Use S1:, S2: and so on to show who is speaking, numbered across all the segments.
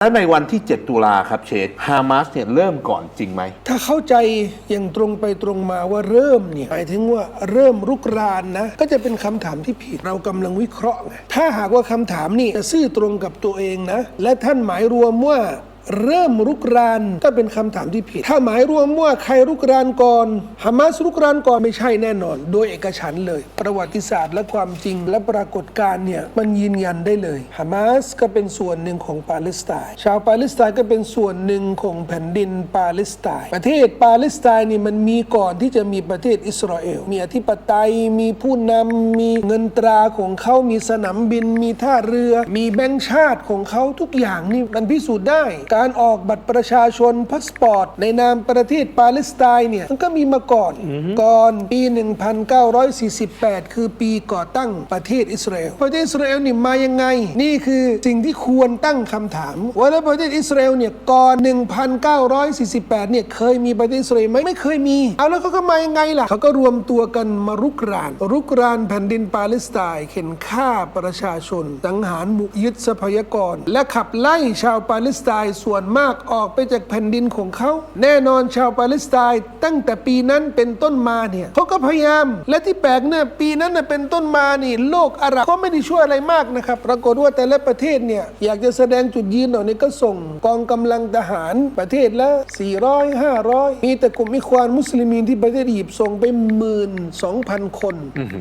S1: แล้วในวันที่ 7 ตุลาครับเชษฮามาสเนี่ยเริ่มก่อนจริงไหม
S2: ถ้าเข้าใจอย่างตรงไปตรงมาว่าเริ่มเนี่ยหมายถึงว่าเริ่มรุกรานนะ ก็จะเป็นคำถามที่ผิดเรากำลังวิเคราะห์ไงถ้าหากว่าคำถามนี่จะซื่อตรงกับตัวเองนะ และท่านหมายรวมว่า เริ่มรุกรานก็เป็นคำถามที่ผิด ถ้าหมายรวมว่าใครรุกรานก่อนฮามาสรุกรานก่อนไม่ใช่แน่นอน โดยเอกฉันเลย ประวัติศาสตร์และความจริงและปรากฏการณ์เนี่ยมันยืนยันได้เลยฮามาสก็เป็นส่วนหนึ่งของปาเลสไตน์ชาวปาเลสไตน์ก็เป็นส่วนหนึ่งของแผ่นดินปาเลสไตน์ประเทศปาเลสไตน์นี่มันมีก่อนที่จะมีประเทศอิสราเอลมีอธิปไตยมีผู้นำมีเงินตราของเขามีสนามบิน มีท่าเรือ มีแบงค์ชาติของเขาทุกอย่างนี่มันพิสูจน์ได้การออกบัตรประชาชนพาสปอร์ต ในนามประเทศปาเลสไตน์เนี่ยมันก็มีมาก่อน ก่อนปี 1948 คือปีก่อตั้งประเทศอิสราเอลประเทศอิสราเอลนี่มายังไง นี่คือสิ่งที่ควรตั้งคำถาม ว่าแล้วประเทศอิสราเอลเนี่ยก่อน 1948 เนี่ยเคยมีประเทศอิสราเอลไหมไม่เคยมี เอาแล้วเขาก็มายังไงล่ะเขาก็รวมตัวกันมารุกราน รุกรานแผ่นดินปาเลสไตน์เข็นฆ่าประชาชนสังหารบุกยึดทรัพยากร และขับไล่ชาวปาเลสไตน์ส่วนมากออกไปจากแผ่นดินของเขา แน่นอนชาวปาเลสไตน์ตั้งแต่ปีนั้นเป็นต้นมาเนี่ยเขาก็พยายาม และที่แปลกเนี่ยปีนั้นน่ะเป็นต้นมานี่ โลกอาหรับก็ไม่ได้ช่วยอะไรมากนะครับปรากฏว่าแต่ละประเทศเนี่ยอยากจะแสดงจุดยืนหน่อยนี่ก็ส่งกองกำลังทหารประเทศละ 400 500 มีแต่กลุ่มอิควานมุสลิมีนที่ประเทศอียิปต์ส่งไปหมื่นสองพันคน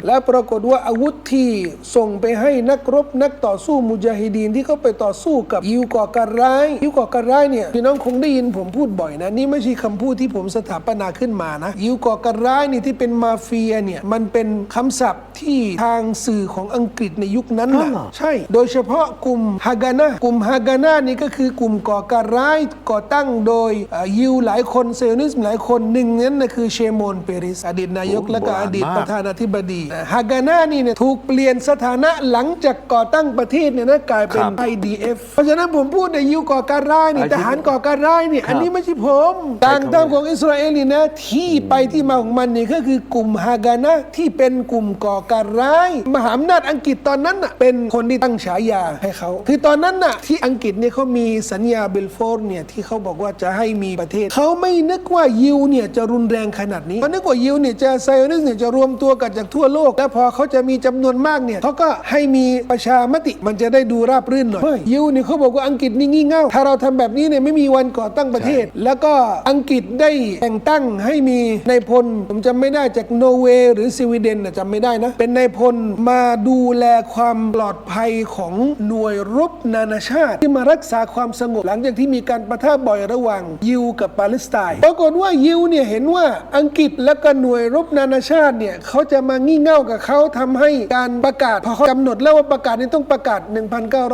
S2: และปรากฏว่าอาวุธที่ส่งไปให้นักรบนักต่อสู้มุจาฮิดีนที่เขาไปต่อสู้กับยิวก่อการร้ายยิวก่อการร้ายเนี่ย พี่น้องคงได้ยินผมพูดบ่อยนะ นี่ไม่ใช่คำพูดที่ผมสถาปนาขึ้นมานะ ยิวก่อการร้ายนี่ที่เป็นมาเฟียเนี่ย มันเป็นคำศัพท์ที่ทางสื่อของอังกฤษในยุคนั้นนะ
S1: อ้าวเหรอ
S2: ใช่ โดยเฉพาะกลุ่มฮากานะกลุ่มฮากานะนี่ก็คือกลุ่มก่อการร้ายก่อตั้งโดยเอ่อยิวหลายคนเซลนิสต์หลายคนหนึ่งนั้นนะคือเชโมนเปริสอดีตนายก
S1: โอ้
S2: และก็
S1: โบราณ
S2: อดีต
S1: มาก
S2: ประธานาธิบดีฮากานะนี่เนี่ยถูกเปลี่ยนสถานะหลังจากก่อตั้งประเทศเนี่ยนะกลายเป็น
S1: ครับ
S2: IDF เพราะฉะนั้นผมพูดในยิวก่อการร้ายนี่
S1: ไอ้ที่
S2: ทหารก่อการร้ายนี่ อันนี้ไม่ใช่ผมต่างตามของอิสราเอลนี่นะ ที่ไปที่มาของมันนี่ก็คือกลุ่มฮากานะที่เป็นกลุ่มก่อการร้าย มหาอำนาจอังกฤษตอนนั้นน่ะเป็นคนที่ตั้งฉายาให้เขา คือตอนนั้นน่ะที่อังกฤษเนี่ยเขามีสัญญาเบลฟอร์เนี่ยที่เขาบอกว่าจะให้มีประเทศ เขาไม่นึกว่ายิวเนี่ยจะรุนแรงขนาดนี้เขานึกว่ายิวเนี่ยจะไซออนิสต์เนี่ยจะรวมตัวกันจากทั่วโลก แล้วพอเขาจะมีจำนวนมากเนี่ยเขาก็ให้มีประชามติมันจะได้ดูราบรื่นหน่อยเฮ้ยยิวเนี่ยเขาบอกว่าอังกฤษนี่งี่เง่าถ้าเราทำแบบนี้เนี่ยไม่มีวันก่อตั้งประเทศ แล้วก็อังกฤษได้แต่งตั้งให้มีนายพลผมจำไม่ได้จากโนร์เวย์หรือสวีเดนน่ะจำไม่ได้นะ เป็นนายพลมาดูแลความปลอดภัยของหน่วยรบนานาชาติ ที่มารักษาความสงบหลังจากที่มีการประทะบ่อยระหว่างยิวกับปาเลสไตน์ปรากฏว่ายิวเนี่ยเห็นว่าอังกฤษและก็หน่วยรบนานาชาติเนี่ยเขาจะมางี่เง่ากับเขาทำให้การประกาศพอเขากำหนดแล้วว่าประกาศนี้ต้องประกาศ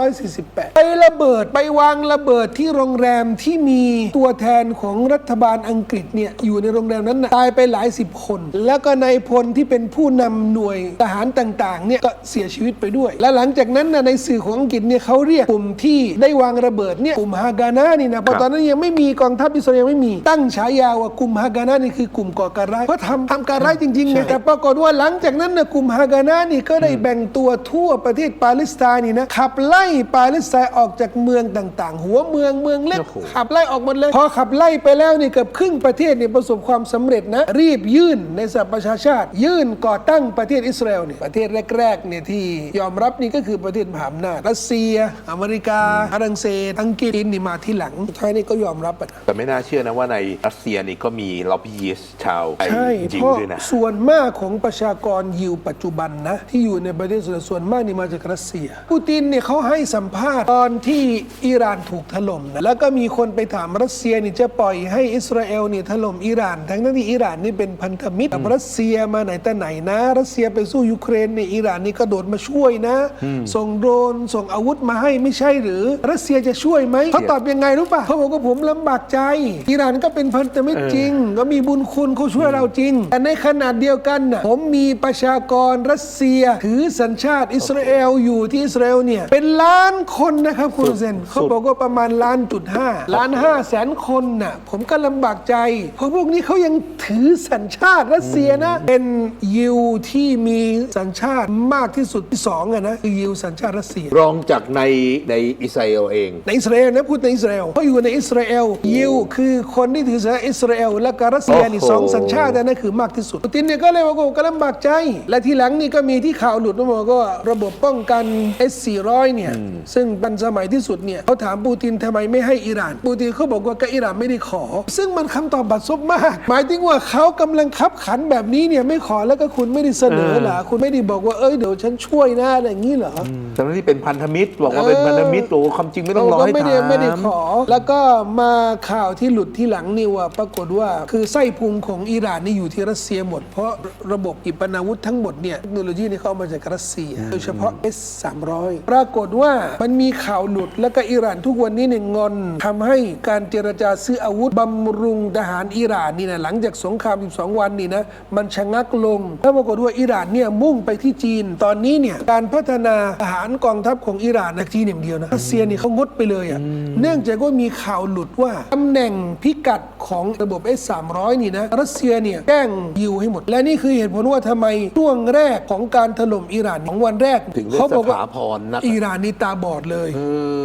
S2: 1948 ไประเบิดไปวางระเบิดที่โรงแรมที่มีตัวแทนของรัฐบาลอังกฤษเนี่ยอยู่ในโรงแรมนั้นนะตายไปหลายสิบคน แล้วก็นายพลที่เป็นผู้นำหน่วยทหารต่างๆเนี่ยก็เสียชีวิตไปด้วย และหลังจากนั้นนะในสื่อของอังกฤษเนี่ยเขาเรียกกลุ่มที่ได้วางระเบิดเนี่ยกลุ่มฮากานะนี่นะเพราะตอนนั้นยังไม่มีกองทัพอิสราเอลไม่มีตั้งฉายาว่ากลุ่มฮากานะนี่คือกลุ่มก่อการร้ายเพราะทำทำการร้ายจริงๆไงแต่ปรากฏว่าหลังจากนั้นนะกลุ่มฮากานะนี่ก็ได้แบ่งตัวทั่วประเทศปาเลสไตน์นี่นะขับไล่ปาเลสไตน์ออกจากเมืองต่าง ๆ หัวเมืองเมืองเล็ก
S1: โอ้โห
S2: ขับไล่ออกหมดเลย พอขับไล่ไปแล้วนี่เกือบครึ่งประเทศเนี่ยประสบความสำเร็จนะ รีบยื่นในสหประชาชาติ ยื่นก่อตั้งประเทศอิสราเอลเนี่ยประเทศแรกๆเนี่ยที่ยอมรับนี่ก็คือประเทศมหาอำนาจรัสเซีย อเมริกาฝรั่งเศสอังกฤษนี่มาที่หลังสุดท้ายนี่ก็ยอมรับอะนะ
S1: แต่ไม่น่าเชื่อนะว่าในรัสเซียนี่ก็มีล็อบบี้ยิสต์ชาวไอ
S2: ใช่
S1: ยิ
S2: เพ
S1: ว
S2: ราะ
S1: ด้วยนะ
S2: ส่วนมากของประชากรยิวปัจจุบันนะ ที่อยู่ในประเทศส่วนส่วนมากนี่มาจากรัสเซีย ปูตินเนี่ยเขาให้สัมภาษณ์ตอนที่อิหร่านถูกถล่มนะแล้วก็มีคนไปถามรัสเซียนี่จะปล่อยให้อิสราเอลเนี่ยถล่มอิหร่าน ทั้งนั้นที่อิหร่านนี่เป็นพันธมิตรกับรัสเซียมาไหนแต่ไหนนะ รัสเซียไปสู้ยูเครนเนี่ยอิหร่านนี่กระโดดมาช่วยนะ ส่งโดรนส่งอาวุธมาให้ไม่ใช่หรือ รัสเซียจะช่วยไหมเขาตอบยังไงรู้ป่ะเขาบอกว่าผมลำบากใจ อิหร่านก็เป็นพันธมิตรจริง ก็มีบุญคุณเขาช่วยเราจริง แต่ในขนาดเดียวกันน่ะผมมีประชากรรัสเซียถือสัญชาติอิสราเอลอยู่ที่อิสราเอลเนี่ยเป็นล้านคนนะครับคุณเซนเขาบอกว่าประมาณล้านานจุดห้าล้านห้าแสนคนน่ะผมก็ลำบากใจ เพราะพวกนี้เขายังถือสัญชาติรัสเซียนะ เป็นยิวที่มีสัญชาติมากที่สุดที่สองอะนะคือยิวสัญชาติรัสเซีย
S3: รองจากในในอิสราเอลเอง
S2: ในอิสราเอลนะพูดในอิสราเอลเขาอยู่ในอิสราเอลยิวคือคนที่ถือสัญชาติอิสราเอลและก็รัสเซียนี่
S3: โอ้โห
S2: สองสัญชาตินั่นคือมากที่สุดปูตินเนี่ยก็เลยว่าโอ้ก็ลำบากใจ และทีหลังนี่ก็มีที่ข่าวหลุดมาบอกว่าระบบป้องกัน S400 เนี่ยซึ่งบันสมัยที่สุดเนี่ยเขาถามปูตินทำไมไม่ให้อิหร่านปูตินเขาบอกว่าก็อิหร่านไม่ได้ขอ ซึ่งมันคำตอบบัดซบมาก หมายถึงว่าเขากำลังคับขันแบบนี้เนี่ยไม่ขอแล้วก็คุณไม่ได้เสนอเหรอคุณไม่ได้บอกว่าเอ้ยเดี๋ยวฉันช่วยนะอะไรอย่างนี้เหรอ
S1: ทั้งที่เป็นพันธมิตรบอกว่าเป็นพันธมิตรโอ้ความจริงไม่ต้องรอ
S2: ก็
S1: ให้
S2: ไม่
S1: ถา
S2: ได้ไม่ได้
S1: ม
S2: ขอ แล้วก็มาข่าวที่หลุดที่หลังนี่ว่า ปรากฏว่าคือไส้พุงของอิหร่านนี่อยู่ที่รัสเซียหมด เพราะระบบขีปนาวุธทั้งหมดเนี่ยเทคโนโลยีนี่เขาเอามาจากรัสเซีย โดยเฉพาะ S 3 0 0ปรากฏว่ามันมีข่าวหลุดแล้วก็อิหร่านทุกวันนี้เนี่ยงอนทำให้การเจรจาซื้ออาวุธบำรุงทหารอิหร่านนี่นะหลังจากสงคราม 12 วันนี่นะมันชะงักลง แล้วปรากฏว่าอิหร่านเนี่ยมุ่งไปที่จีน ตอนนี้เนี่ยการพัฒนาทหารกองทัพของอิหร่านนะจีนอย่างเดียวนะรัสเซียนี่เขางดไปเลยอะเนื่องจากว่ามีข่าวหลุดว่าตำแหน่งพิกัด ของระบบ S 3 0 0 นี่นะรัสเซียเนี่ยแกล้งยิวให้หมด และนี่คือเหตุผลว่าทำไมช่วงแรกของการถล่มอิหร่านของวันแรก
S1: ถึงได้
S2: เขาบอกว่า
S1: สถาพรนัก
S2: อิหร่านนี่ตาบอดเลย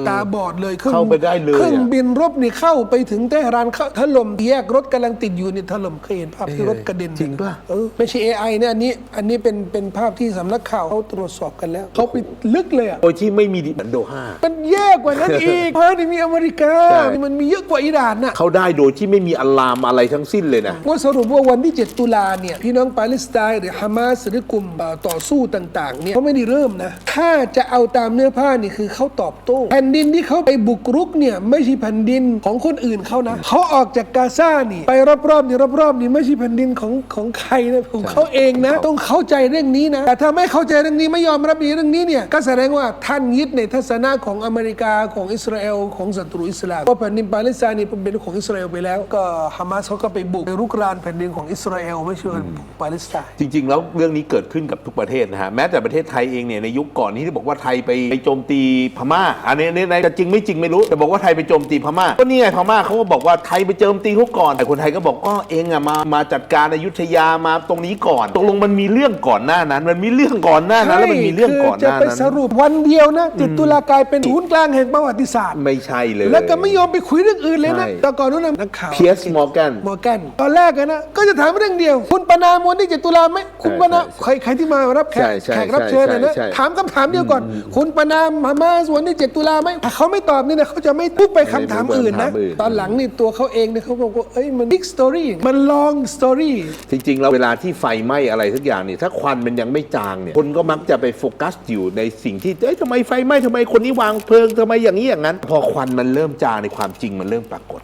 S2: ตาบอดเลยครื่อง
S1: เข้าไปได้เลย
S2: เครื่อง
S1: อะ
S2: บินรบนี่เข้าไปถึงเตหะรานเข้าถล่มแยกรถกำลังติดอยู่นี่ถล่มเคยเห็นภาพที่รถกระเด็น
S1: จริงป่ะ
S2: เออไม่ใช่ AI เนี่ยอันนี้อันนี้เป็นเป็นภาพที่สำนักข่าวเขาตรวจสอบกันแล้วเขาไปลึกเลยอะ
S3: โดยที่ไม่มีดิเหมือนโดฮา
S2: มันแย่กว่านั้นอีกเพราะนี่มีอเมริกา
S3: ใช่
S2: มันมีเยอะกว่าอิหร่านน่ะ
S3: เขาได้โดยที่ไม่มีอัลลามอะไรทั้งสิ้นเลยนะ
S2: ว่าสรุปว่าวันที่ 7 ตุลาเนี่ยพี่น้องปาเลสไตน์หรือฮามาสหรือกลุ่มเอ่อต่อสู้ต่างๆเนี่ยเขาไม่ได้เริ่มนะถ้าจะเอาตามเนื้อผ้านี่คือเขาตอบโต้แผ่นดินที่เขาไปบุกรุกเนี่ยไม่ใช่แผ่นดินของคนอื่นเขานะเขาออกจากกาซานี่ไปรอบๆนี่รอบๆนี่ไม่ใช่แผ่นดินของของใครนะของเขาเองนะ ต้องเข้าใจเรื่องนี้นะแต่ถ้าไม่เข้าใจเรื่องนี้ไม่ยอมรับในเรื่องนี้เนี่ยก็แสดงว่าท่านยึดในทัศนะของอเมริกาของอิสราเอลของศัตรูอิสลามว่าแผ่นดินปาเลสไตน์นี่เป็นของอิสราเอลไปแล้วก็ฮามาสเขาก็ไปบุกไปรุกรานแผ่นดินของอิสราเอลไม่ใช่ว่าปาเลสไตน์
S1: จริง ๆ แล้วเรื่องนี้เกิดขึ้นกับทุกประเทศนะฮะแม้แต่ประเทศไทยเองเนี่ยในยุคก่อนนี้ที่บอกว่าไทยไปไปโจมตีพม่า อันนี้ในจะจริงไม่จริงไม่รู้แต่บอกว่าไทยไปโจมตีพม่าก็นี่ไงพม่าเขาก็บอกว่าไทยไปโจมตีเขาก่อนแต่คนไทยก็บอกก็เองอะมามาจัดการอยุธยามาตรงนี้ก่อนตกลงมันมีเรื่องก่อนหน้านั้น มันมีเรื่องก่อนหน้านั้นแล้วมันมีเรื่องก่อนหน้า
S2: จะไป
S1: นั้น
S2: สรุปวันเดียวนะติดตุลากลายเป็นศูนย์กลางแห่งประวัติศาสตร์
S3: ไม่ใช่เลย
S2: แล้วก็ไม่ยอมไปคุยเรื่องอื่นเลยนะ
S3: ใช่
S2: แต่ก่อนนู้นนะนักข่าว
S3: เพียสมอร์แกน
S2: มอร์แกนตอนแรกอะนะก็จะถามเรื่องเดียว คุณปนามวันที่เจ็ดตุลาไหมคุณปนาม
S3: ใช่
S2: ใครใครที่มารับแขก
S3: ใช่ใช่
S2: แขกรับเชิญอะนะ
S3: ใช่ใช่
S2: ถามคำถามเดียวก่อน คุณปนามฮามาสวันที่เจ็ดตุลาไหมถ้าเขาไม่ตอบนี่นะเขาจะไม่พูดไปคำถามอื่นนะ
S3: ไม่พูดไปคำถามอื่น
S2: ตอนหลังนี่ตัวเขาเองเนี่ยเขาบอกว่าเอ้ยมัน big story มัน long story
S3: จริงๆแล้วเวลาที่ไฟไหม้อะไรทุกอย่างเนี่ยถ้าควันมันยังไม่จางเนี่ยคนก็มักจะไปโฟกัสอยู่ในสิ่งที่เอ้ยทำไมไฟไหม้ทำไมคนนี้วางเพลิงทำไมอย่างนี้อย่างนั้น พอควันมันเริ่มจางในความจริงมันเริ่มปรากฏ